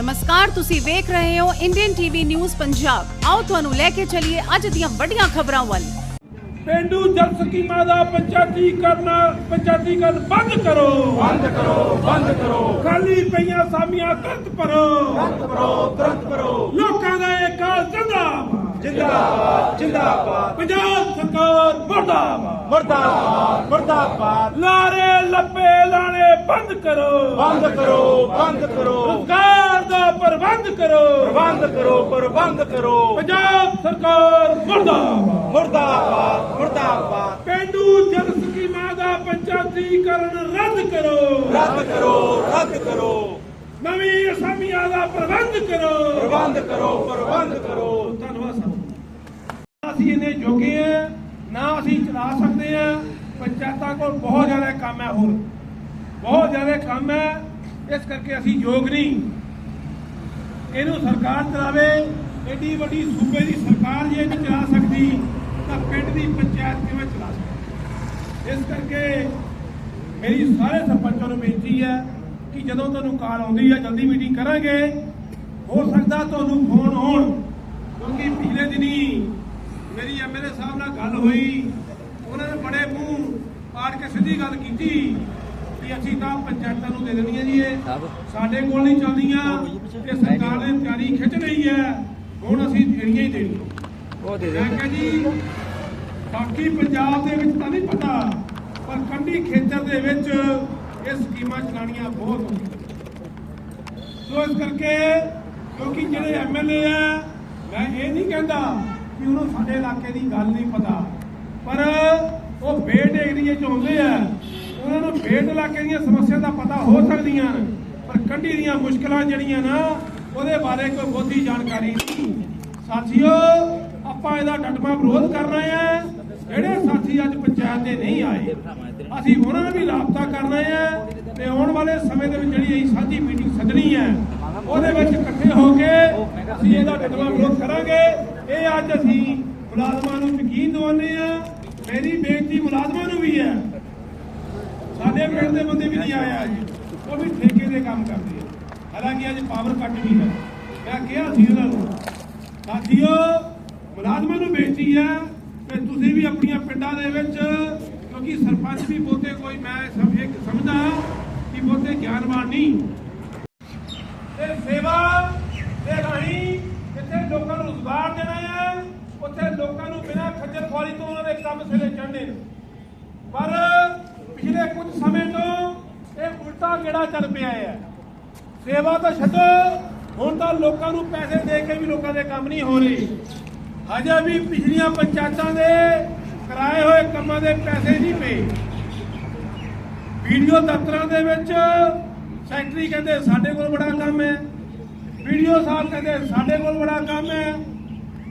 ਨਮਸਕਾਰ ਤੁਸੀਂ ਵੇਖ ਰਹੇ ਹੋ ਇੰਡੀਅਨ ਟੀਵੀ ਨਿਊਜ਼ ਪੰਜਾਬ ਆਓ ਤੁਹਾਨੂੰ ਲੈ ਕੇ ਚੱਲੀਏ ਅੱਜ ਦੀਆਂ ਵੱਡੀਆਂ ਖਬਰਾਂ ਵੱਲ। ਪਿੰਡੂ ਜਲ ਸਕੀਮਾਂ ਦਾ ਪੰਚਾਇਤੀਕਰਨ ਪੰਚਾਇਤੀਕਰਨ ਬੰਦ ਕਰੋ। ਬੰਦ ਕਰੋ ਬੰਦ ਕਰੋ। ਖਾਲੀ ਪਈਆਂ ਸਾਮੀਆਂ ਤੁਰੰਤ ਭਰੋ। ਤੁਰੰਤ ਭਰੋ ਤੁਰੰਤ ਭਰੋ। ਲੋਕਾਂ ਦਾ ਇਹ ਕਾਲ ਜਿੰਦਾਬਾਦ। ਜਿੰਦਾਬਾਦ ਜਿੰਦਾਬਾਦ। ਪੰਜਾਬ ਸਰਕਾਰ ਮਰਦਾਬਾਦ। ਮਰਦਾਬਾਦ ਮਰਦਾਬਾਦ। ਲਾਰੇ ਲੱਪੇ ਲਾਣੇ ਬੰਦ ਕਰੋ। ਬੰਦ ਕਰੋ ਬੰਦ ਕਰੋ। ਰੁਜ਼ਗਾਰ ਦਾ ਪ੍ਰਬੰਧ ਕਰੋ। ਪ੍ਰਬੰਧ ਕਰੋ ਪ੍ਰਬੰਧ ਕਰੋ। ਪੰਜਾਬ ਸਰਕਾਰ ਮਰਦਾਬਾਦ। ਮਰਦਾਬਾਦ ਮਰਦਾਬਾਦ। ਪਿੰਡੂ ਜਲ ਸਕੀਮਾਂ ਦਾ ਪੰਚਾਇਤੀਕਰਨ ਰੱਦ ਕਰੋ। ਰੱਦ ਕਰੋ ਰੱਦ ਕਰੋ। ਨਵੀਂ ਅਸਾਮੀਆਂ ਦਾ ਪ੍ਰਬੰਧ ਕਰੋ। ਪ੍ਰਬੰਧ ਕਰੋ ਪ੍ਰਬੰਧ ਕਰੋ। ਧੰਨਵਾਦ ਸਾਹਿਬ ਅਸੀਂ ਇਹਨੇ ਜੋਗੇ ਆ ਨਾ ਅਸੀਂ ਚਲਾ ਸਕਦੇ ਆ ਪੰਚਾਇਤਾਂ ਕੋਲ ਬਹੁਤ ਜ਼ਿਆਦਾ ਕੰਮ ਹੈ ਹੋਰ। ਬਹੁਤ ਜ਼ਿਆਦਾ ਕੰਮ ਹੈ। ਇਸ ਕਰਕੇ ਅਸੀਂ ਯੋਗ ਨਹੀਂ। ਇਹਨੂੰ ਸਰਕਾਰ ਚਲਾਵੇ, ਐਡੀ ਵੱਡੀ ਸੂਬੇ ਦੀ ਸਰਕਾਰ ਜੇ ਨਹੀਂ ਚਲਾ ਸਕਦੀ, ਤਾਂ ਪਿੰਡ ਦੀ ਪੰਚਾਇਤ ਕਿਵੇਂ ਚਲਾ ਸਕਦੀ? ਇਸ ਕਰਕੇ ਮੇਰੀ ਸਾਰੇ ਸਰਪੰਚਾਂ ਨੂੰ ਬੇਨਤੀ ਹੈ ਕਿ ਜਦੋਂ ਤੁਹਾਨੂੰ ਕਾਲ ਆਉਂਦੀ ਹੈ, ਜਲਦੀ ਮੀਟਿੰਗ ਕਰਾਂਗੇ। ਹੋ ਸਕਦਾ ਤੁਹਾਨੂੰ ਫੋਨ ਆਉਣ ਕਿਉਂਕਿ ਪਿਛਲੇ ਦਿਨੀ ਮੇਰੀ ਐਮਐਲਏ ਸਾਹਿਬ ਨਾਲ ਗੱਲ ਹੋਈ, ਉਹਨਾਂ ਨੇ ਬੜੇ ਮੂੰਹ ਪਾੜ ਕੇ ਸਿੱਧੀ ਗੱਲ ਕੀਤੀ। ਕਿ ਅਸੀਂ ਤਾਂ ਪੰਚਾਇਤਾਂ ਨੂੰ ਦੇ ਦੇਣੀਆਂ ਜੀ ਇਹ। ਸਾਡੇ ਕੋਲ ਨਹੀਂ ਚੱਲਦੀਆਂ ਤੇ ਸਰਕਾਰ ਨੇ ਤਿਆਰੀ ਖਿੱਚ ਲਈ ਹੈ। ਹੁਣ ਅਸੀਂ ਦੇਣੀਆਂ ਹੀ ਦੇਣੀਆਂ ਉਹ ਦੇ ਮੈਂ ਕਿਹਾ ਜੀ ਬਾਕੀ ਪੰਜਾਬ ਦੇ ਵਿੱਚ ਤਾਂ ਨਹੀਂ ਪਤਾ ਪਰ ਕੰਢੀ ਖੇਤਰ ਦੇ ਵਿੱਚ ਇਹ ਸਕੀਮਾਂ ਚਲਾਉਣੀਆਂ ਬਹੁਤ ਸੋ ਇਸ ਕਰਕੇ ਕਿਉਂਕਿ ਜਿਹੜੇ ਐਮਐਲਏ ਆ ਮੈਂ ਇਹ ਨਹੀਂ ਕਹਿੰਦਾ ਕਿ ਉਹਨੂੰ ਸਾਡੇ ਇਲਾਕੇ ਦੀ ਗੱਲ ਨਹੀਂ ਪਤਾ ਪਰ ਉਹ ਬੇਟ ਏਰੀਏ ਚ ਆਉਂਦੇ ਆ ਉਹਨਾਂ ਨੂੰ ਬੇਟ ਇਲਾਕੇ ਦੀਆਂ ਸਮੱਸਿਆ ਦਾ ਪਤਾ ਹੋ ਸਕਦੀਆਂ ਨੇ ਪਰ ਕੰਢੀ ਦੀਆਂ ਮੁਸ਼ਕਲਾਂ ਜਿਹੜੀਆਂ ਨਾ, ਉਹਦੇ ਬਾਰੇ ਕੋਈ ਬਹੁਤੀ ਜਾਣਕਾਰੀ ਨਹੀਂ। ਸਾਥੀਓ, ਆਪਾਂ ਇਹਦਾ ਡਟਮਾ ਵਿਰੋਧ ਕਰਨਾ ਹੈ। ਜਿਹੜੇ ਸਾਥੀ ਅੱਜ ਪੰਚਾਇਤ ਦੇ ਨਹੀਂ ਆਏ, ਅਸੀਂ ਉਹਨਾਂ ਨੂੰ ਵੀ ਰਾਬਤਾ ਕਰਨਾ ਹੈ ਤੇ ਆਉਣ ਵਾਲੇ ਸਮੇਂ ਦੇ ਵਿੱਚ ਜਿਹੜੀ ਅਸੀਂ ਸਾਂਝੀ ਮੀਟਿੰਗ ਸੱਦਣੀ ਹੈ, ਉਹਦੇ ਵਿੱਚ ਇਕੱਠੇ ਹੋ ਕੇ ਅਸੀਂ ਇਹਦਾ ਡਟਵਾ ਵਿਰੋਧ ਕਰਾਂਗੇ। ਇਹ ਅੱਜ ਅਸੀਂ ਮੁਲਾਜ਼ਮਾਂ ਨੂੰ ਯਕੀਨ ਦਿਵਾਉਂਦੇ ਆ ਮੇਰੀ ਬੇਨਤੀ ਮੁਲਾਜ਼ਮਾਂ ਨੂੰ ਵੀ ਹੈ ਸਾਡੇ ਪਿੰਡ ਦੇ ਬੰਦੇ ਵੀ ਨਹੀਂ ਆਏ ਅੱਜ। ਉਹ ਵੀ ਠੇਕੇ ਦੇ ਕੰਮ ਕਰਦੇ ਆ। ਹਾਲਾਂਕਿ ਅੱਜ ਪਾਵਰ ਕੱਟ ਵੀ ਹੈ। ਮੈਂ ਕਿਹਾ ਸੀ ਉਹਨਾਂ ਨੂੰ, ਸਾਥੀਓ, ਮੁਲਾਜ਼ਮਾਂ ਨੂੰ ਬੇਨਤੀ ਹੈ ਕਿ ਤੁਸੀਂ ਵੀ ਆਪਣੀਆਂ ਪਿੰਡਾਂ ਦੇ ਵਿੱਚ, ਕਿਉਂਕਿ ਸਰਪੰਚ ਵੀ ਬਹੁਤੇ ਕੋਈ ਮੈਂ ਸਭ ਇੱਕ ਸਮਝਦਾ ਕਿ ਬਹੁਤੇ ਗਿਆਨਵਾਨ ਨਹੀਂ। ਤੇ ਸੇਵਾ ਦੇ ਰਾਹੀਂ ਜਿੱਥੇ ਲੋਕਾਂ ਨੂੰ ਰੁਜ਼ਗਾਰ ਦੇਣਾ ਹੈ, ਉੱਥੇ ਲੋਕਾਂ ਨੂੰ ਬਿਨਾਂ ਖੱਜਲ ਖੁਆਰੀ ਤੋਂ ਉਹਨਾਂ ਦੇ ਕੰਮ ਸਿਰੇ ਚੜ੍ਹਨੇ ਨੇ। ਪਰ ਪਿਛਲੇ ਕੁਝ ਸਮੇਂ ਤੋਂ ਇਹ ਉਲਟਾ ਗੇੜਾ ਚੱਲ ਪਿਆ ਹੈ। ਸੇਵਾ ਤਾਂ ਛੱਡੋ, ਹੁਣ ਤਾਂ ਲੋਕਾਂ ਨੂੰ ਪੈਸੇ ਦੇ ਕੇ ਵੀ ਲੋਕਾਂ ਦੇ ਕੰਮ ਨਹੀਂ ਹੋ ਰਹੇ। ਹਜੇ ਵੀ ਪਿਛਲੀਆਂ ਪੰਚਾਇਤਾਂ ਦੇ ਕਰਾਏ ਹੋਏ ਕੰਮਾਂ ਦੇ ਪੈਸੇ ਨਹੀਂ ਪਏ। ਵੀਡੀਓ ਦਫ਼ਤਰਾਂ ਦੇ ਵਿੱਚ ਸੈਕਟਰੀ ਕਹਿੰਦੇ, ਸਾਡੇ ਕੋਲ ਬੜਾ ਕੰਮ ਹੈ। ਵੀਡੀਓ ਸਾਹਿਬ ਕਹਿੰਦੇ, ਸਾਡੇ ਕੋਲ ਬੜਾ ਕੰਮ ਹੈ।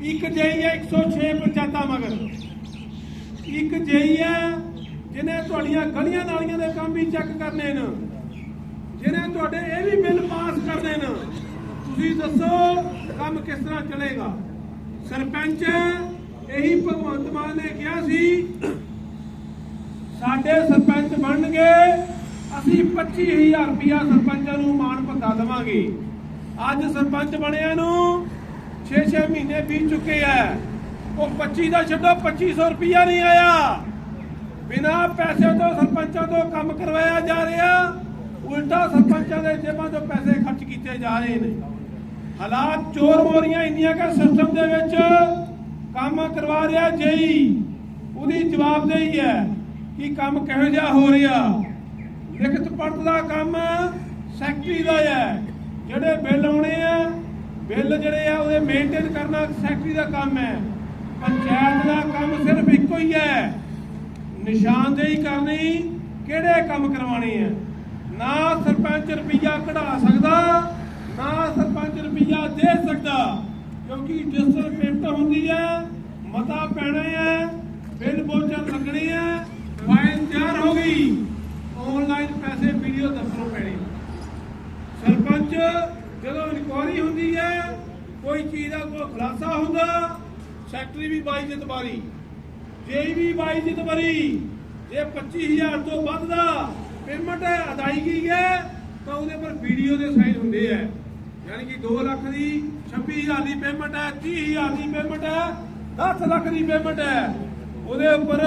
ਇੱਕ ਜਈ ਹੈ 106 ਪੰਚਾਇਤਾਂ ਮਗਰ। ਇੱਕ ਜਈ ਹੈ ਜਿਹਨੇ ਤੁਹਾਡੀਆਂ ਗਲੀਆਂ ਨਾਲੀਆਂ ਦੇ ਕੰਮ ਵੀ ਚੈੱਕ ਕਰਨੇ ਨੇ ਜਿਹਨੇ ਤੁਹਾਡੇ ਇਹ ਵੀ ਬਿੱਲ ਪਾਸ ਕਰਨੇ ਨੇ, ਤੁਸੀਂ ਦੱਸੋ ਕੰਮ ਕਿਸ ਤਰ੍ਹਾਂ ਚੱਲੇਗਾ। ਸਰਪੰਚ ਇਹੀ ਭਗਵੰਤ ਮਾਨ ਨੇ ਕਿਹਾ ਸੀ, ਸਾਡੇ ਸਰਪੰਚ ਬਣਨਗੇ, ਅਸੀਂ 25000 ਰੁਪਇਆ ਸਰਪੰਚਾਂ ਨੂੰ ਮਾਣ ਭੱਤਾ ਦੇਵਾਂਗੇ। ਅੱਜ ਸਰਪੰਚ ਬਣਿਆ ਨੂੰ 6-6 ਮਹੀਨੇ ਬੀਤ ਚੁੱਕੇ ਆ। ਉਹ 25 ਦਾ ਛੱਡੋ 2500 ਰੁਪਇਆ ਨਹੀਂ ਆਇਆ। ਬਿਨਾਂ ਪੈਸੇ ਤੋਂ, ਸਰਪੰਚਾਂ ਤੋਂ ਕੰਮ ਕਰਵਾਇਆ ਜਾ ਰਿਹਾ, ਉਲਟਾ ਸਰਪੰਚਾਂ ਦੇ ਜੇਬਾਂ ਤੋਂ ਪੈਸੇ ਖਰਚ ਕੀਤੇ ਜਾ ਰਹੇ ਨੇ। ਹਾਲਾਤ ਚੋਰ ਮੋਰੀਆਂ ਇੰਨੀਆਂ ਕਿ ਸਿਸਟਮ ਦੇ ਵਿੱਚ ਕੰਮ ਕਰਵਾ ਰਿਹਾ ਜਈ। ਉਹਦੀ ਜਵਾਬਦੇਹੀ ਹੈ ਕਿ ਕੰਮ ਕਿਹੋ ਜਿਹਾ ਹੋ ਰਿਹਾ। ਲਿਖਤ ਪੜਤ ਦਾ ਕੰਮ ਸੈਕਟਰੀ ਦਾ ਹੈ ਜਿਹੜੇ ਬਿੱਲ ਆਉਣੇ ਆ, ਬਿੱਲ ਜਿਹੜੇ ਆ, ਉਹਦੇ ਮੇਨਟੇਨ ਕਰਨਾ ਸੈਕਟਰੀ ਦਾ ਕੰਮ ਹੈ। ਪੰਚਾਇਤ ਦਾ ਕੰਮ ਸਿਰਫ ਇੱਕੋ ਹੀ ਹੈ। ਨਿਸ਼ਾਨਦੇਹੀ ਕਰਨੀ, ਕਿਹੜੇ ਕੰਮ ਕਰਵਾਣੇ ਆ? ਨਾ ਸਰਪੰਚ ਰੁਪਈਆ ਕਢਾ ਸਕਦਾ, ਨਾ ਸਰਪੰਚ ਰੁਪਈਆ ਦੇ ਸਕਦਾ, ਕਿਉਂਕਿ ਡਿਜੀਟਲ ਪੇਮੈਂਟ ਹੁੰਦੀ ਹੈ ਮਤਾ ਪੈਣਾ ਹੈ ਬਿੱਲ ਬੋਚਰ ਲੱਗਣੇ ਹੈ ਫਾਈਲ ਤਿਆਰ ਹੋ ਗਈ ਆਨਲਾਈਨ ਪੈਸੇ ਵੀਡੀਓ ਦਫ਼ਤਰੋਂ ਪੈਣੇ। ਸਰਪੰਚ, ਜਦੋਂ ਇਨਕੁਆਰੀ ਹੁੰਦੀ ਹੈ ਕੋਈ ਚੀਜ਼ ਦਾ ਕੋਈ ਖੁਲਾਸਾ ਹੁੰਦਾ, ਸੈਕਟਰੀ ਵੀ ਬਾਈ ਜਤਵਾਰੀ ਜੇਈ ਵੀ ਬਾਈ ਜਤਵਾਰੀ ਜੇ 25000 ਤੋਂ ਵੱਧ ਦਾ ਪੇਮੈਂਟ ਅਦਾਇਗੀ ਹੈ, ਤਾਂ ਉਹਦੇ ਪਰ ਵੀਡੀਓ ਦੇ ਸਾਈਨ ਹੁੰਦੇ ਆ। ਯਾਨੀ ਕਿ 2 ਲੱਖ ਦੀ 26000 ਦੀ ਪੇਮੈਂਟ ਹੈ 30000 ਦੀ ਪੇਮੈਂਟ ਹੈ 10 ਲੱਖ ਦੀ ਪੇਮੈਂਟ ਹੈ। ਉਹਦੇ ਉੱਪਰ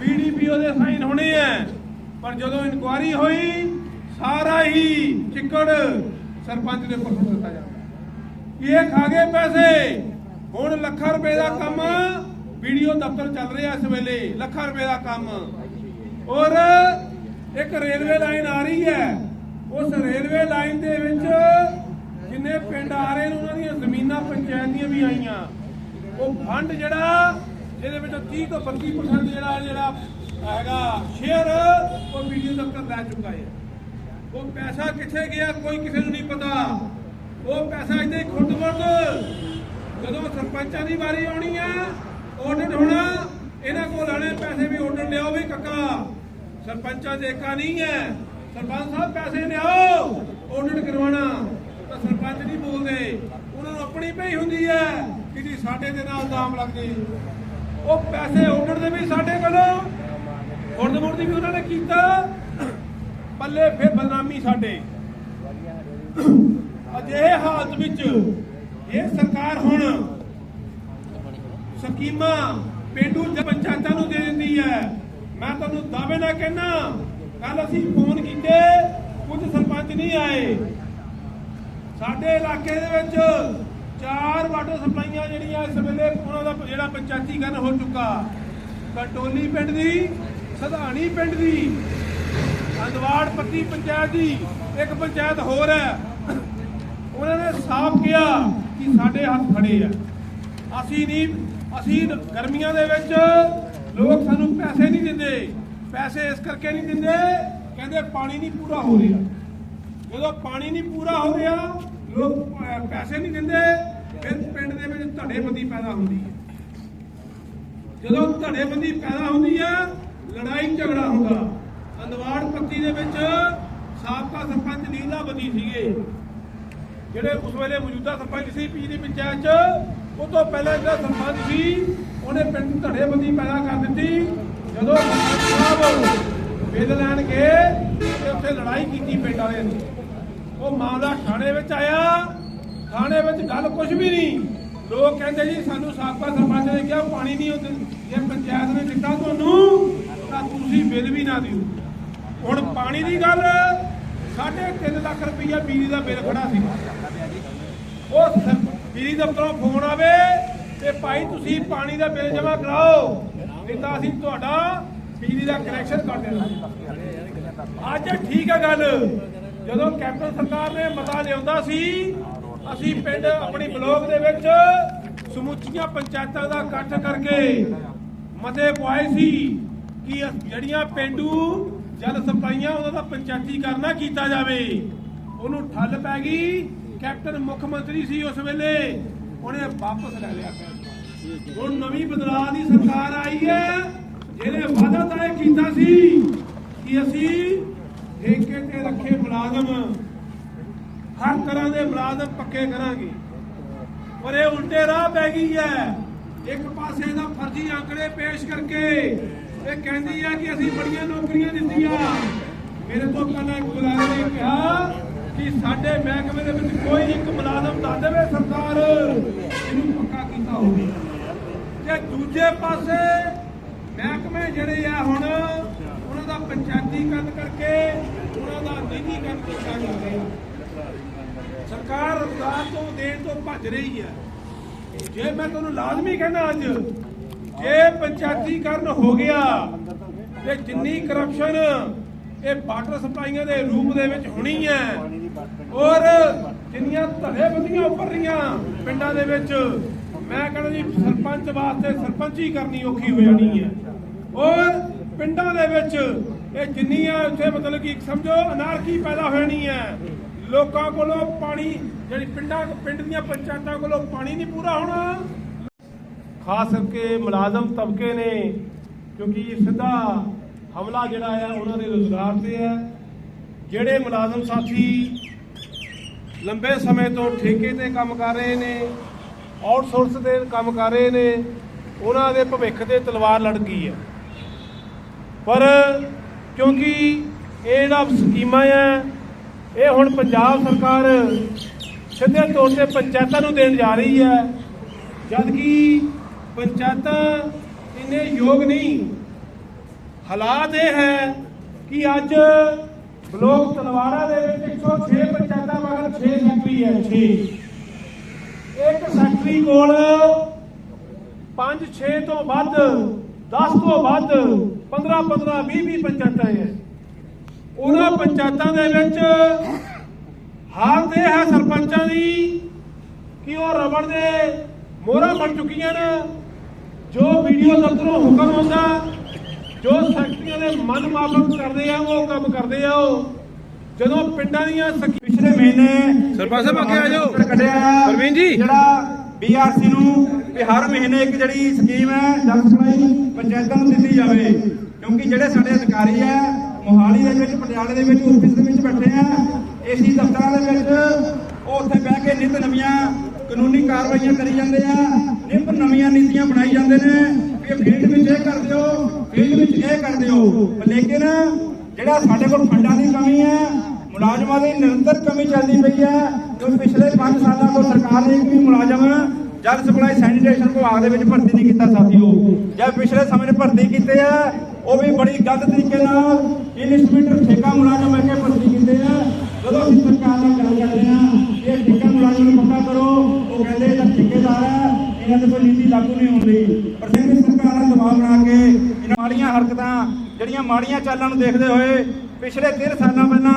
ਬੀਡੀਪੀਓ ਦੇ ਸਾਈਨ ਹੋਣੇ ਆ। ਪਰ ਜਦੋਂ ਇਨਕੁਆਰੀ ਹੋਈ, ਸਾਰਾ ਹੀ ਚਿੱਕੜ ਸਰਪੰਚ ਦੇ ਉੱਪਰ ਦਿੱਤਾ ਜਾਂਦਾ। ਇਹ ਖਾ ਗਏ ਪੈਸੇ। ਹੁਣ ਲੱਖਾਂ ਰੁਪਏ ਦਾ ਕੰਮ ਵੀਡੀਓ ਦਫ਼ਤਰ ਚੱਲ ਰਿਹਾ ਇਸ ਵੇਲੇ, ਲੱਖਾਂ ਰੁਪਏ ਦਾ ਕੰਮ। ਔਰ ਇੱਕ ਰੇਲਵੇ ਲਾਈਨ ਆ ਰਹੀ ਹੈ। ਉਸ ਰੇਲਵੇ ਲਾਈਨ ਦੇ ਵਿੱਚ ਜਿੰਨੇ ਪਿੰਡ ਆ ਰਹੇ ਨੇ, ਉਹਨਾਂ ਦੀਆਂ ਜ਼ਮੀਨਾਂ ਪੰਚਾਇਤ ਦੀਆਂ ਵੀ ਆਈਆਂ। ਉਹ ਫੰਡ ਜਿਹੜਾ, ਜਿਹਦੇ ਵਿੱਚ 30 ਤੋਂ 32% ਜਿਹੜਾ ਜਿਹੜਾ ਹੈਗਾ ਸ਼ੇਅਰ ਉਹ ਵੀਡੀਓ ਦਫ਼ਤਰ ਲੈ ਚੁੱਕਾ ਹੈ। ਉਹ ਪੈਸਾ ਕਿੱਥੇ ਗਿਆ, ਕੋਈ ਕਿਸੇ ਨੂੰ ਨਹੀਂ ਪਤਾ। ਉਹ ਪੈਸਾ ਇੱਥੇ ਖੁੱਟ ਵਰਦ ਜਦੋਂ ਸਰਪੰਚਾਂ ਦੀ ਵਾਰੀ ਆਉਣੀ ਹੈ ਆਡਿਟ ਹੋਣਾ ਇਹਨਾਂ ਕੋਲ ਆਣੇ ਪੈਸੇ ਵੀ ਆਡਿਟ ਲਿਆਓ ਵੀ ਕੱਕਾ। ਸਰਪੰਚਾਂ ਦੇ ਏਕਾ ਨਹੀਂ ਹੈ। ਸਰਪੰਚ ਸਾਹਿਬ, ਪੈਸੇ ਲਿਆਓ ਆਡਿਟ ਕਰਵਾਉਣਾ। ਤਾਂ ਸਰਪੰਚ ਨਹੀਂ ਬੋਲਦੇ। ਉਹਨਾਂ ਨੂੰ ਆਪਣੀ ਪਈ ਹੁੰਦੀ ਹੈ ਕਿ ਜੀ ਸਾਡੇ ਦੇ ਨਾਲ ਦਾਮ ਲੱਗਦੇ। ਉਹ ਪੈਸੇ ਆਡਿਟ ਦੇ ਵੀ ਸਾਡੇ ਕੋਲੋਂ। ਖੁਰਦ ਮੁਰਦੀ ਵੀ ਉਹਨਾਂ ਨੇ ਕੀਤਾ। ਪੱਲੇ ਫਿਰ ਬਦਨਾਮੀ ਸਾਡੇ। ਅਜਿਹੇ ਹਾਲਤ ਵਿੱਚ ਇਹ ਸਰਕਾਰ ਹੁਣ ਸਕੀਮਾਂ ਪੇਂਡੂ ਪੰਚਾਇਤਾਂ ਨੂੰ ਦੇ ਦਿੰਦੀ ਹੈ। ਮੈਂ ਤੁਹਾਨੂੰ ਦਾਅਵੇ ਨਾਲ ਕਹਿਣਾ ਕੱਲ ਅਸੀਂ ਫੋਨ ਕੀਤੇ, ਕੁਝ ਸਰਪੰਚ ਨਹੀਂ ਆਏ। ਸਾਡੇ ਇਲਾਕੇ ਦੇ ਵਿੱਚ ਚਾਰ ਵਾਟਰ ਸਪਲਾਈਆਂ ਜਿਹੜੀਆਂ ਇਸ ਵੇਲੇ ਉਹਨਾਂ ਦਾ ਜਿਹੜਾ ਪੰਚਾਇਤੀਕਰਨ ਹੋ ਚੁੱਕਾ। ਕੰਟੋਲੀ ਪਿੰਡ ਦੀ, ਸਧਾਣੀ ਪਿੰਡ ਦੀ, ਅੰਦਵਾੜ ਪੱਤੀ ਪੰਚਾਇਤ ਦੀ ਇੱਕ ਪੰਚਾਇਤ ਹੋਰ ਹੈ। ਉਹਨਾਂ ਨੇ ਸਾਫ਼ ਕਿਹਾ ਕਿ ਸਾਡੇ ਹੱਥ ਖੜੇ ਆ। ਅਸੀਂ ਨਹੀਂ ਅਸੀਂ ਗਰਮੀਆਂ ਦੇ ਵਿੱਚ ਲੋਕ ਸਾਨੂੰ ਪੈਸੇ ਨਹੀਂ ਦਿੰਦੇ। ਪੈਸੇ ਇਸ ਕਰਕੇ ਨਹੀਂ ਦਿੰਦੇ, ਕਹਿੰਦੇ ਪਾਣੀ ਨਹੀਂ ਪੂਰਾ ਹੋ ਰਿਹਾ। ਜਦੋਂ ਪਾਣੀ ਨਹੀਂ ਪੂਰਾ ਹੋ ਰਿਹਾ, ਲੋਕ ਪੈਸੇ ਨਹੀਂ ਦਿੰਦੇ, ਫਿਰ ਪਿੰਡ ਦੇ ਵਿੱਚ ਧੜੇਬੰਦੀ ਪੈਦਾ ਹੁੰਦੀ ਹੈ। ਜਦੋਂ ਧੜੇਬੰਦੀ ਪੈਦਾ ਹੁੰਦੀ ਹੈ, ਲੜਾਈ ਝਗੜਾ ਹੁੰਦਾ। ਅੰਦਵਾੜ ਪੱਤੀ ਦੇ ਵਿੱਚ ਸਾਬਕਾ ਸਰਪੰਚ ਨੀਲਾਵਤੀ ਸੀਗੇ। ਜਿਹੜੇ ਉਸ ਵੇਲੇ ਮੌਜੂਦਾ ਸਰਪੰਚ ਸੀ, ਪਿਛਲੀ ਪੰਚਾਇਤ ਚ ਉਹ ਤੋਂ ਪਹਿਲਾਂ ਜਿਹੜਾ ਸਰਪੰਚ ਸੀ, ਉਹਨੇ ਪਿੰਡ ਨੂੰ ਧੜੇਬੰਦੀ ਪੈਦਾ ਕਰ ਦਿੱਤੀ। ਜਦੋਂ ਸਾਹਿਬ ਬਿੱਲ ਲੈਣ ਗਏ, ਤੇ ਉੱਥੇ ਲੜਾਈ ਕੀਤੀ ਪਿੰਡ ਵਾਲਿਆਂ ਨੇ। ਉਹ ਮਾਮਲਾ ਥਾਣੇ ਵਿੱਚ ਆਇਆ। ਥਾਣੇ ਵਿੱਚ ਗੱਲ ਕੁਝ ਵੀ ਨਹੀਂ। ਲੋਕ ਕਹਿੰਦੇ ਜੀ, ਸਾਨੂੰ ਸਾਬਕਾ ਸਰਪੰਚ ਨੇ ਕਿਹਾ, ਪਾਣੀ ਨਹੀਂ ਹੁੰਦੇ ਜੇ ਪੰਚਾਇਤ ਨੇ ਦਿੱਤਾ ਤੁਹਾਨੂੰ, ਤਾਂ ਤੁਸੀਂ ਬਿੱਲ ਵੀ ਨਾ ਦਿਓ। ਹੁਣ ਪਾਣੀ ਦੀ ਗੱਲ, ਸਾਢੇ ਤਿੰਨ ਲੱਖ ਰੁਪਈਆ ਬਿਜਲੀ ਦਾ ਬਿੱਲ ਖੜਾ ਸੀ। ਉਹ ਬਿਜਲੀ ਦਫ਼ਤਰੋਂ ਫੋਨ ਆਵੇ ਤੇ ਭਾਈ ਤੁਸੀਂ ਪਾਣੀ ਦਾ ਬਿੱਲ ਜਮ੍ਹਾਂ ਕਰਾਓ, ਨਹੀਂ ਤਾਂ ਅਸੀਂ ਤੁਹਾਡਾ ਬਿਜਲੀ ਦਾ ਕਨੈਕਸ਼ਨ ਕਰ ਦੇਣਾ। ਅੱਜ ਠੀਕ ਹੈ ਗੱਲ। ਜਦੋਂ ਕੈਪਟਨ ਸਰਕਾਰ ਨੇ ਮਤਾ ਲਿਆਉਂਦਾ ਸੀ, ਅਸੀਂ ਪਿੰਡ ਆਪਣੀ ਬਲੋਕ ਦੇ ਵਿੱਚ ਸਮੁੱਚੀਆਂ ਪੰਚਾਇਤਾਂ ਦਾ ਇਕੱਠ ਕਰਕੇ ਮਤੇ ਪਵਾਏ ਸੀ ਕਿ ਜਿਹੜੀਆਂ ਪਿੰਡੂ ਜਲ ਸਪਲਾਈਆਂ ਉਹਨਾਂ ਦਾ ਪੰਚਾਇਤੀਕਰਨ ਕੀਤਾ ਜਾਵੇ, ਉਹਨੂੰ ਠੱਲ ਪੈ ਗਈ। ਕੈਪਟਨ ਮੁੱਖ ਮੰਤਰੀ ਸੀ ਉਸ ਵੇਲੇ। ਉਹਨੇ ਵਾਪਸ ਲੈ ਲਿਆ ਫੈਸਲਾ। ਹੁਣ ਨਵੀਂ ਬਦਲਾਅ ਦੀ ਸਰਕਾਰ ਆਈ ਹੈ, ਜਿਹਨੇ ਵਾਅਦਾ ਤਾਂ ਕੀਤਾ ਸੀ ਕਿ ਅਸੀਂ ਠੇਕੇ ਤੇ ਰੱਖੇ ਮੁਲਾਜ਼ਮ, ਹਰ ਤਰ੍ਹਾਂ ਦੇ ਮੁਲਾਜ਼ਮ ਪੱਕੇ ਕਰਾਂਗੇ। ਪਰ ਇਹ ਉਲਟੇ ਰਾਹ ਪੈ ਗਈ ਹੈ। ਇੱਕ ਪਾਸੇ ਦਾ ਫਰਜ਼ੀ ਅੰਕੜੇ ਪੇਸ਼ ਕਰਕੇ ਇਹ ਕਹਿੰਦੀ ਹੈ ਕਿ ਅਸੀਂ ਬੜੀਆਂ ਨੌਕਰੀਆਂ ਦਿੱਤੀਆਂ। ਮੇਰੇ ਤੋਂ ਪਹਿਲਾਂ ਇੱਕ ਬੁਲਾਰੇ ਨੇ ਕਿਹਾ ਦੇ ਵਿੱਚ ਕੋਈ ਇੱਕ ਮੁਲਾਜ਼ਮ ਦੱਸ ਦੇਵੇ ਸਰਕਾਰ। ਇਹਨੂੰ ਪੱਕਾ ਕੀਤਾ ਹੋਵੇ ਤੇ ਦੂਜੇ ਪਾਸੇ ਮਹਿਕਮੇ ਜਿਹੜੇ ਆ ਹੁਣ, ਉਹਨਾਂ ਦਾ ਪੰਚਾਇਤੀਕਰਨ ਕਰਕੇ ਉਹਨਾਂ ਦਾ ਨਿੱਜੀਕਰਨ ਕੀਤਾ ਜਾ ਰਿਹਾ। ਸਰਕਾਰ ਰੁਜ਼ਗਾਰ ਤੋਂ ਦੇਣ ਤੋਂ ਭੱਜ ਰਹੀ ਹੈ। ਜੇ ਮੈਂ ਤੁਹਾਨੂੰ ਲਾਜ਼ਮੀ ਕਹਿੰਦਾ ਅੱਜ, ਜੇ ਪੰਚਾਇਤੀਕਰਨ ਹੋ ਗਿਆ, ਤੇ ਜਿੰਨੀ ਕਰਪਸ਼ਨ ਇਹ ਵਾਟਰ ਸਪਲਾਈਆਂ ਦੇ ਰੂਪ ਦੇ ਵਿੱਚ ਹੋਣੀ ਹੈ। ਔਰ ਜਿੰਨੀਆਂ ਧੜੇਬੰਦੀਆਂ ਉੱਪਰ ਰਹੀਆਂ ਪਿੰਡਾਂ ਦੇ ਵਿੱਚ, ਮੈਂ ਕਹਿੰਦਾ ਜੀ, ਸਰਪੰਚ ਵਾਸਤੇ ਸਰਪੰਚੀ ਕਰਨੀ ਔਖੀ ਹੋ ਜਾਣੀ ਹੈ। ਔਰ ਪਿੰਡਾਂ ਦੇ ਵਿੱਚ ਇਹ ਜਿੰਨੀਆਂ ਉੱਥੇ ਮਤਲਬ ਕਿ ਸਮਝੋ ਅਨਾਰਕੀ ਪੈਦਾ ਹੋਣੀ ਹੈ। ਲੋਕਾਂ ਕੋਲੋਂ ਪਾਣੀ, ਜਿਹੜੀ ਪਿੰਡਾਂ, ਪਿੰਡ ਦੀਆਂ ਪੰਚਾਇਤਾਂ ਕੋਲੋਂ ਪਾਣੀ ਨਹੀਂ ਪੂਰਾ ਹੋਣਾ। ਖਾਸ ਕਰਕੇ ਮੁਲਾਜ਼ਮ ਤਬਕੇ ਨੇ, ਕਿਉਂਕਿ ਸਿੱਧਾ ਹਮਲਾ ਜਿਹੜਾ ਹੈ, ਉਹਨਾਂ ਦੇ ਰੋਜ਼ਗਾਰ ਤੇ ਹੈ। ਜਿਹੜੇ ਮੁਲਾਜ਼ਮ ਸਾਥੀ ਲੰਬੇ ਸਮੇਂ ਤੋਂ ਠੇਕੇ ਤੇ ਕੰਮ ਕਰ ਰਹੇ ਨੇ ਆਊਟਸੋਰਸ ਤੇ ਕੰਮ ਕਰ ਰਹੇ ਨੇ, ਉਹਨਾਂ ਦੇ ਭਵਿੱਖ ਤੇ ਤਲਵਾਰ ਲੜ ਗਈ ਹੈ। ਪਰ ਕਿਉਂਕਿ ਇਹ ਜਿਹੜਾ ਸਕੀਮਾਂ ਆ, ਇਹ ਹੁਣ ਪੰਜਾਬ ਸਰਕਾਰ ਸਿੱਧੇ ਤੌਰ ਤੇ ਪੰਚਾਇਤਾਂ ਨੂੰ ਦੇਣ ਜਾ ਰਹੀ ਹੈ, ਜਦਕਿ ਪੰਚਾਇਤਾਂ ਇੰਨੇ ਯੋਗ ਨਹੀਂ ਹਾਲਾਤ ਇਹ ਹੈ ਕਿ ਅੱਜ ਬਲੋਕ ਤਲਵਾੜਾ ਦੇ ਵਿੱਚ 106 ਪੰਚਾਇਤਾਂ ਮਗਰ 6 ਸੈਕਟਰੀ ਹੈ 6 ਇੱਕ ਸੈਕਟਰੀ ਕੋਲ 5 6 ਤੋਂ ਵੱਧ 10 ਤੋਂ ਵੱਧ 15 15 20 20 ਪੰਚਾਇਤਾਂ ਹੈ। ਉਹਨਾਂ ਪੰਚਾਇਤਾਂ ਦੇ ਵਿੱਚ ਹਾਲਤ ਇਹ ਹੈ ਸਰਪੰਚਾਂ ਦੀ ਕਿ ਉਹ ਰਬੜ ਦੇ ਮੋਹਰਾਂ ਬਣ ਚੁੱਕੀਆਂ ਨੇ, ਜੋ ਵੀਡੀਓ ਦਫ਼ਤਰੋਂ ਹੁਕਮ ਹੁੰਦਾ ਜੋ ਸੈਕਟਰੀਆਂ ਦੇ ਮਨ ਮਾਫਕ ਕਰਦੇ ਆ ਉਹ ਕੰਮ ਕਰਦੇ ਆ ਉਹ ਜਦੋਂ ਪਿੰਡਾਂ ਦੀਆਂ ਪਿਛਲੇ ਮਹੀਨੇ ਸਰਪੰਚ ਸਾਹਿਬ ਅੱਗੇ ਆ ਜਾਓ। ਕੱਢਿਆ ਪ੍ਰਵੀਨ ਜੀ। ਜਿਹੜਾ ਬੀਆਰਸੀ ਨੂੰ ਵੀ ਹਰ ਮਹੀਨੇ ਇੱਕ ਜਿਹੜੀ ਸਕੀਮ ਹੈ ਜਲ ਸਪਲਾਈ ਪੰਚਾਇਤਾਂ ਨੂੰ ਦਿੱਤੀ ਜਾਵੇ ਕਿਉਂਕਿ ਜਿਹੜੇ ਸਾਡੇ ਅਧਿਕਾਰੀ ਆ ਮੋਹਾਲੀ ਦੇ ਵਿੱਚ ਪਟਿਆਲੇ ਦੇ ਵਿੱਚ ਆਫਿਸ ਦੇ ਵਿੱਚ ਬੈਠੇ ਆ ਏਸੀ ਦਫ਼ਤਰਾਂ ਦੇ ਵਿੱਚ ਉਹ ਉੱਥੇ ਬਹਿ ਕੇ ਨਿਤ ਨਵੀਆਂ ਕਾਨੂੰਨੀ ਕਾਰਵਾਈਆਂ ਕਰੀ ਜਾਂਦੇ ਆ ਨਿਤ ਨਵੀਆਂ ਨੀਤੀਆਂ ਬਣਾਈ ਜਾਂਦੇ ਨੇ ਵੀ ਫੀਲਡ ਵਿੱਚ ਇਹ ਕਰ ਦਿਓ ਫੀਲਡ ਵਿੱਚ ਇਹ ਕਰ ਦਿਓ ਲੇਕਿਨ ਜਿਹੜਾ ਸਾਡੇ ਕੋਲ ਫੰਡਾਂ ਦੀ ਕਮੀ ਹੈ, ਮੁਲਾਜ਼ਮਾਂ ਦੀ ਨਿਰੰਤਰ ਕਮੀ ਚੱਲਦੀ ਪਈ ਹੈ ਕਿਉਂਕਿ ਪਿਛਲੇ 5 ਸਾਲਾਂ ਤੋਂ ਸਰਕਾਰ ਨੇ ਇੱਕ ਮੁਲਾਜ਼ਮ ਜਲ ਸਪਲਾਈ ਸੈਨੀਟੇਸ਼ਨ ਵਿਭਾਗ ਦੇ ਵਿੱਚ ਭਰਤੀ ਨਹੀਂ ਕੀਤਾ, ਸਾਥੀਓ। ਜਾਂ ਪਿਛਲੇ ਸਮੇਂ 'ਚ ਭਰਤੀ ਕੀਤੇ ਆ, ਉਹ ਵੀ ਬੜੀ ਗਲਤ ਤਰੀਕੇ ਨਾਲ ਇਨਵੈਸਟਮੈਂਟ ਠੇਕਾ ਮੁਲਾਜ਼ਮ ਬਣ ਕੇ ਭਰਤੀ ਕੀਤੇ ਆ। ਜਦੋਂ ਅਸੀਂ ਸਰਕਾਰ ਨਾਲ ਗੱਲ ਕਰਦੇ ਆ ਇਹ ਠੇਕਾ ਮੁਲਾਜ਼ਮ ਨੂੰ ਪੱਕਾ ਕਰੋ, ਉਹ ਕਹਿੰਦੇ ਇਹ ਠੇਕੇਦਾਰ ਹੈ ਇਹਨਾਂ ਤੇ ਕੋਈ ਨੀਤੀ ਲਾਗੂ ਨਹੀਂ ਹੁੰਦੀ ਪਰ ਜਿਹੜੀ ਬਣਾ ਕੇ ਇਹਨਾਂ ਮਾੜੀਆਂ ਹਰਕਤਾਂ, ਜਿਹੜੀਆਂ ਮਾੜੀਆਂ ਚਾਲਾਂ ਨੂੰ ਦੇਖਦੇ ਹੋਏ ਪਿਛਲੇ 3 ਸਾਲਾਂ ਪਹਿਲਾਂ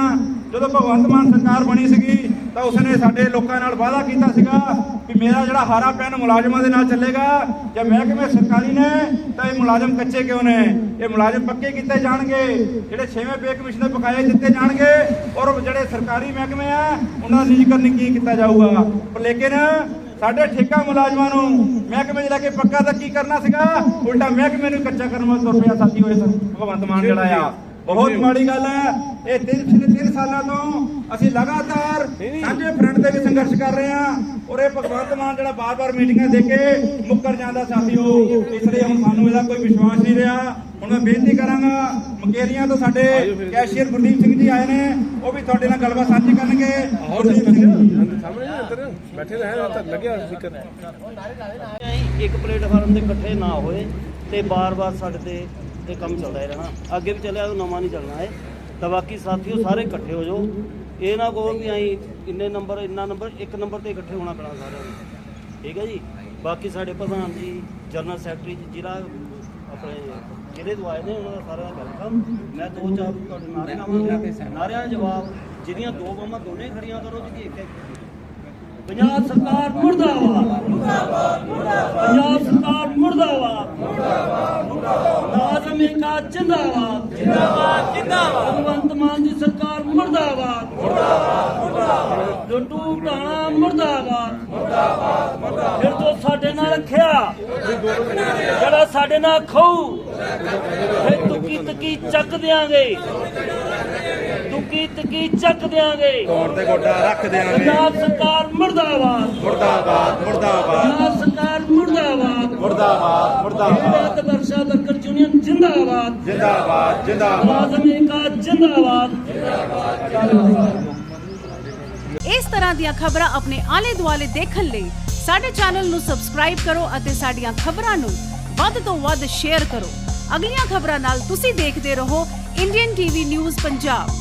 ਜਦੋਂ ਭਗਵੰਤ ਮਾਨ ਸਰਕਾਰ ਬਣੀ ਸੀਗੀ, ਤਾਂ ਉਸਨੇ ਸਾਡੇ ਲੋਕਾਂ ਨਾਲ ਵਾਅਦਾ ਕੀਤਾ ਸੀਗਾ ਕਿ ਮੇਰਾ ਜਿਹੜਾ ਹਾਰਾ ਪੈਨ ਮੁਲਾਜ਼ਮਾਂ ਦੇ ਨਾਲ ਚੱਲੇਗਾ, ਜੇ ਮਹਿਕਮੇ ਸਰਕਾਰੀ ਨੇ, ਤਾਂ ਇਹ ਮੁਲਾਜ਼ਮ ਕੱਚੇ ਕਿਉਂ ਨੇ? ਇਹ ਮੁਲਾਜ਼ਮ ਪੱਕੇ ਕੀਤੇ ਜਾਣਗੇ, ਜਿਹੜੇ 6ਵੇਂ ਪੇ ਕਮਿਸ਼ਨ ਦੇ ਬਕਾਏ ਦਿੱਤੇ ਜਾਣਗੇ, ਔਰ ਜਿਹੜੇ ਸਰਕਾਰੀ ਮਹਿਕਮੇ ਆ, ਉਹਨਾਂ ਦਾ ਨਿਜੀਕਰਨ ਕੀ ਕੀਤਾ ਜਾਊਗਾ। ਪਰ ਲੇਕਿਨ ਸਾਡੇ ਠੇਕਾ ਮੁਲਾਜ਼ਮਾਂ ਨੂੰ ਮਹਿਕਮੇ 'ਚ ਲੈ ਕੇ ਪੱਕਾ ਤਾਂ ਕੀ ਕਰਨਾ ਸੀਗਾ? ਉਲਟਾ ਮਹਿਕਮੇ ਨੂੰ ਕੱਚਾ ਕਰਨ ਵਾਸਤੇ ਤੁਰ ਪਿਆ ਸਾਥੀ ਹੋਏ ਸਨ ਭਗਵੰਤ ਮਾਨ ਜਿਹੜਾ ਆ ਬਹੁਤ ਮਾੜੀ ਗੱਲ ਹੈ। ਇਹ ਤਿੰਨ ਪਿਛਲੇ ਤਿੰਨ ਸਾਲਾਂ ਤੋਂ ਅਸੀਂ ਲਗਾਤਾਰ ਸਾਂਝੇ ਫਰੰਟ ਤੇ ਵੀ ਸੰਘਰਸ਼ ਕਰ ਰਹੇ ਹਾਂ। ਔਰ ਇਹ ਭਗਵੰਤ ਮਾਨ ਜਿਹੜਾ ਬਾਰ-ਬਾਰ ਮੀਟਿੰਗਾਂ ਦੇ ਕੇ ਮੁੱਕਰ ਜਾਂਦਾ ਸਾਥੀਓ ਇਸ ਲਈ ਹੁਣ ਸਾਨੂੰ ਇਹਦਾ ਕੋਈ ਵਿਸ਼ਵਾਸ ਨਹੀਂ ਰਿਹਾ। ਹੁਣ ਮੈਂ ਬੇਨਤੀ ਕਰਾਂਗਾ ਮਕੇਰੀਆਂ ਤੋਂ ਸਾਡੇ ਕੈਸ਼ੀਅਰ ਗੁਰਦੀਪ ਸਿੰਘ ਜੀ ਆਏ ਨੇ ਉਹ ਵੀ ਤੁਹਾਡੇ ਨਾਲ ਗੱਲਬਾਤ ਸਾਂਝੀ ਕਰਨਗੇ। ਗੁਰਦੀਪ ਸਿੰਘ ਜੀ ਸਾਹਮਣੇ ਅੰਦਰ ਬੈਠੇ ਰਹੇ ਤਾਂ ਲੱਗਿਆ ਫਿਕਰ ਇੱਕ। ਪਲੇਟਫਾਰਮ ਤੇ ਇਕੱਠੇ ਨਾ ਹੋਏ ਤੇ ਬਾਰ-ਬਾਰ ਸਾਡੇ ਤੇ ਇਹ ਕੰਮ ਚੱਲਦਾ ਹੀ ਰਹਿਣਾ ਅੱਗੇ ਵੀ ਚੱਲਿਆ ਉਹ ਨਵਾਂ ਨਹੀਂ ਚੱਲਣਾ ਹੈ ਤਾਂ ਬਾਕੀ ਸਾਥੀਓ ਸਾਰੇ ਇਕੱਠੇ ਹੋ ਜਾਓ। ਇਹ ਨਾ ਕਹੋ ਵੀ ਅਸੀਂ ਇੰਨੇ ਨੰਬਰ ਇੰਨਾ ਨੰਬਰ ਇੱਕ ਨੰਬਰ ਤੇ ਇਕੱਠੇ ਹੋਣਾ ਪੈਣਾ ਸਾਰਿਆਂ ਨੂੰ। ਠੀਕ ਹੈ ਜੀ? ਬਾਕੀ ਸਾਡੇ ਪ੍ਰਧਾਨ ਜੀ ਜਨਰਲ ਸੈਕਟਰੀ ਜੀ ਜਿਹੜਾ ਆਪਣੇ ਤੋਂ ਆਏ ਨੇ ਉਹਨਾਂ ਦਾ ਸਾਰਾ ਵੈਲਕਮ ਮੈਂ ਦੋ ਚਾਰ ਤੁਹਾਡੇ ਨਾਰੇ ਲਾਵਾਂਗਾ। ਨਾਰਿਆਂ ਦਾ ਜਵਾਬ ਜਿਹਦੀਆਂ ਦੋ ਬਾਹਾਂ ਦੋਨੇ ਖੜੀਆਂ ਕਰੋ ਜਿਹਦੀ ਇੱਕ ਇੱਕ ਪੰਜਾਬ ਸਰਕਾਰ ਮੁਰਦਾਬਾਦ। ਪੰਜਾਬ ਸਰਕਾਰ ਮੁਰਦਾਬਾਦ। ਮੁਰਦਾਬਾਦ ਨਾਜ਼ਮ ਏਕਾ ਜਿੰਦਾਬਾਦ। ਜਿੰਦਾਬਾਦ ਜਿੰਦਾਬਾਦ। ਭਗਵੰਤ ਮਾਨ ਦੀ ਸਰਕਾਰ ਮੁਰਦਾਬਾਦ। ਮੁਰਦਾਬਾਦ ਲੁੱਟੂ ਢਾਣਾ ਮੁਰਦਾਬਾਦ ਮੁਰਦਾਬਾਦ। ਫਿਰ ਤੋਂ ਸਾਡੇ ਨਾਲ ਰੱਖਿਆ ਜਿਹੜਾ ਸਾਡੇ ਨਾਲ ਖਾਊ ਫਿਰ ਤੁਕੀ ਤਕੀ ਚੱਕ ਦਿਆਂਗੇ। ਤੁਕੀ ਤਕੀ ਚੱਕ ਦਿਆਂਗੇ। ਗੋਡ ਤੇ ਗੋਡਾ ਰੱਖ ਦੇਵਾਂਗੇ ਪੰਜਾਬ ਸਰਕਾਰ ਮੁਰਦਾਬਾਦ। ਮੁਰਦਾਬਾਦ ਮੁਰਦਾਬਾਦ। ਪੰਜਾਬ ਸਰਕਾਰ ਮੁਰਦਾਬਾਦ। ਮੁਰਦਾਬਾਦ ਮੁਰਦਾਬਾਦ। ਵਰਸ਼ਾ ਵਰਕਰ ਯੂਨੀਅਨ ਜਿੰਦਾਬਾਦ। ਜਿੰਦਾਬਾਦ ਜਿੰਦਾਬਾਦ। ਏਕਾ ਜਿੰਦਾਬਾਦ। ਇਸ ਤਰ੍ਹਾਂ ਦੀਆਂ ਖਬਰਾਂ ਆਪਣੇ ਆਲੇ ਦੁਆਲੇ ਦੇਖਣ ਲਈ ਸਾਡੇ ਚੈਨਲ ਨੂੰ ਸਬਸਕ੍ਰਾਈਬ ਕਰੋ ਅਤੇ ਸਾਡੀਆਂ ਖਬਰਾਂ ਨੂੰ ਵੱਧ ਤੋਂ ਵੱਧ ਸ਼ੇਅਰ ਕਰੋ। ਅਗਲੀਆਂ ਖਬਰਾਂ ਨਾਲ ਤੁਸੀਂ ਦੇਖਦੇ ਰਹੋ ਇੰਡੀਅਨ ਟੀਵੀ ਨਿਊਜ਼ ਪੰਜਾਬ।